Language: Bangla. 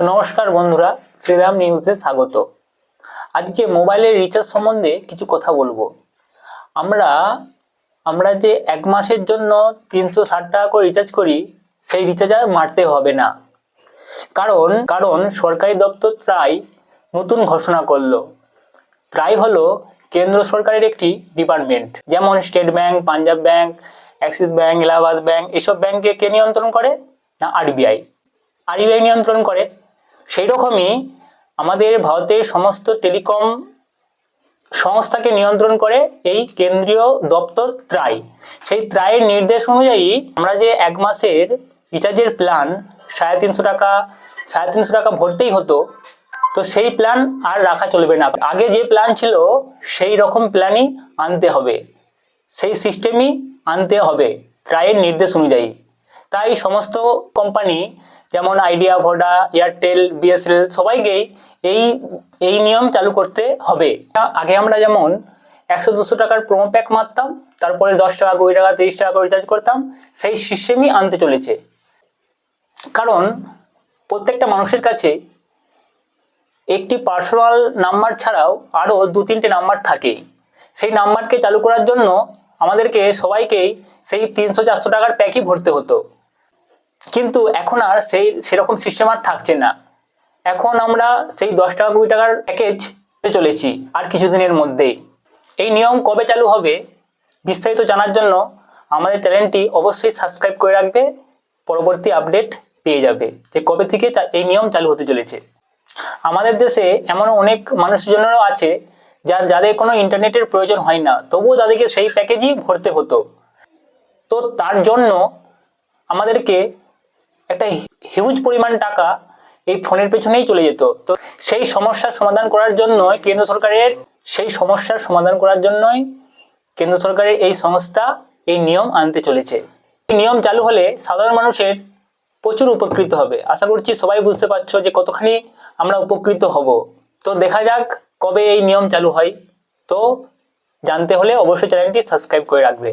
নমস্কার বন্ধুরা, শ্রীরাম নিউজে স্বাগত। আজকে মোবাইলের রিচার্জ সম্বন্ধে কিছু কথা বলব। আমরা আমরা যে এক মাসের জন্য তিনশো ষাট টাকা করে রিচার্জ করি, সেই রিচার্জ আর মারতে হবে না। কারণ কারণ সরকারি দপ্তর প্রায় নতুন ঘোষণা করল। প্রায় হলো কেন্দ্র সরকারের একটি ডিপার্টমেন্ট যেমন State Bank Punjab Bank Axis Bank Allahabad Bank এসব ব্যাংকে কে নিয়ন্ত্রণ করে? না আরবিআই আরবিআই নিয়ন্ত্রণ করে। সেই রকমই আমাদের ভারতের সমস্ত টেলিকম সংস্থাকে নিয়ন্ত্রণ করে এই কেন্দ্রীয় দপ্তর ত্রাই। সেই ত্রায়ের নির্দেশ অনুযায়ী আমরা যে এক মাসের রিচার্জের প্ল্যান সাড়ে তিনশো টাকা, সাড়ে তিনশো টাকা ভরতেই হতো, তো সেই প্ল্যান আর রাখা চলবে না। আগে যে প্ল্যান ছিল, সেই রকম প্ল্যানই আনতে হবে। সেই সিস্টেমই আনতে হবে ট্রায়ের নির্দেশ অনুযায়ী। তাই সমস্ত কোম্পানি যেমন আইডিয়া ভোডা এয়ারটেল বিএসএল সবাইকেই এই এই নিয়ম চালু করতে হবে। আগে আমরা যেমন একশো দুশো টাকার প্রোমো প্যাক মারতাম, তারপরে দশ টাকা, কুড়ি টাকা, তিরিশ টাকা করে রিচার্জ করতাম, সেই সিস্টেমই আনতে চলেছে। কারণ প্রত্যেকটা মানুষের কাছে একটি পার্সোনাল নাম্বার ছাড়াও আরও দু তিনটে নাম্বার থাকে সেই নাম্বারকে চালু করার জন্য আমাদেরকে সবাইকেই সেই তিনশো চারশো টাকার প্যাকই ভরতে হতো। কিন্তু এখন আর সেই সেরকম সিস্টেম আর থাকছে না। এখন আমরা সেই দশ টাকা, কুড়ি টাকার প্যাকেজ চলেছি আর কিছুদিনের মধ্যেই। এই নিয়ম কবে চালু হবে বিস্তারিত জানার জন্য আমাদের চ্যানেলটি অবশ্যই সাবস্ক্রাইব করে রাখবে, পরবর্তী আপডেট পেয়ে যাবে যে কবে থেকে এই নিয়ম চালু হতে চলেছে। আমাদের দেশে এমন অনেক মানুষের জন্যও আছে যা যাদের কোনো ইন্টারনেটের প্রয়োজন হয় না, তবুও তাদেরকে সেই প্যাকেজই ভরতে হতো। তো তার জন্য আমাদেরকে একটা হিউজ পরিমাণ টাকা এই ফোনের পেছনেই চলে যেত। তো সেই সমস্যার সমাধান করার জন্য কেন্দ্র সরকারের সেই সমস্যার সমাধান করার জন্যই কেন্দ্র সরকারের এই সংস্থা এই নিয়ম আনতে চলেছে। এই নিয়ম চালু হলে সাধারণ মানুষের প্রচুর উপকৃত হবে। আশা করছি সবাই বুঝতে পারছ যে কতখানি আমরা উপকৃত হব। তো দেখা যাক কবে এই নিয়ম চালু হয়। তো জানতে হলে অবশ্যই চ্যানেলটি সাবস্ক্রাইব করে রাখবে।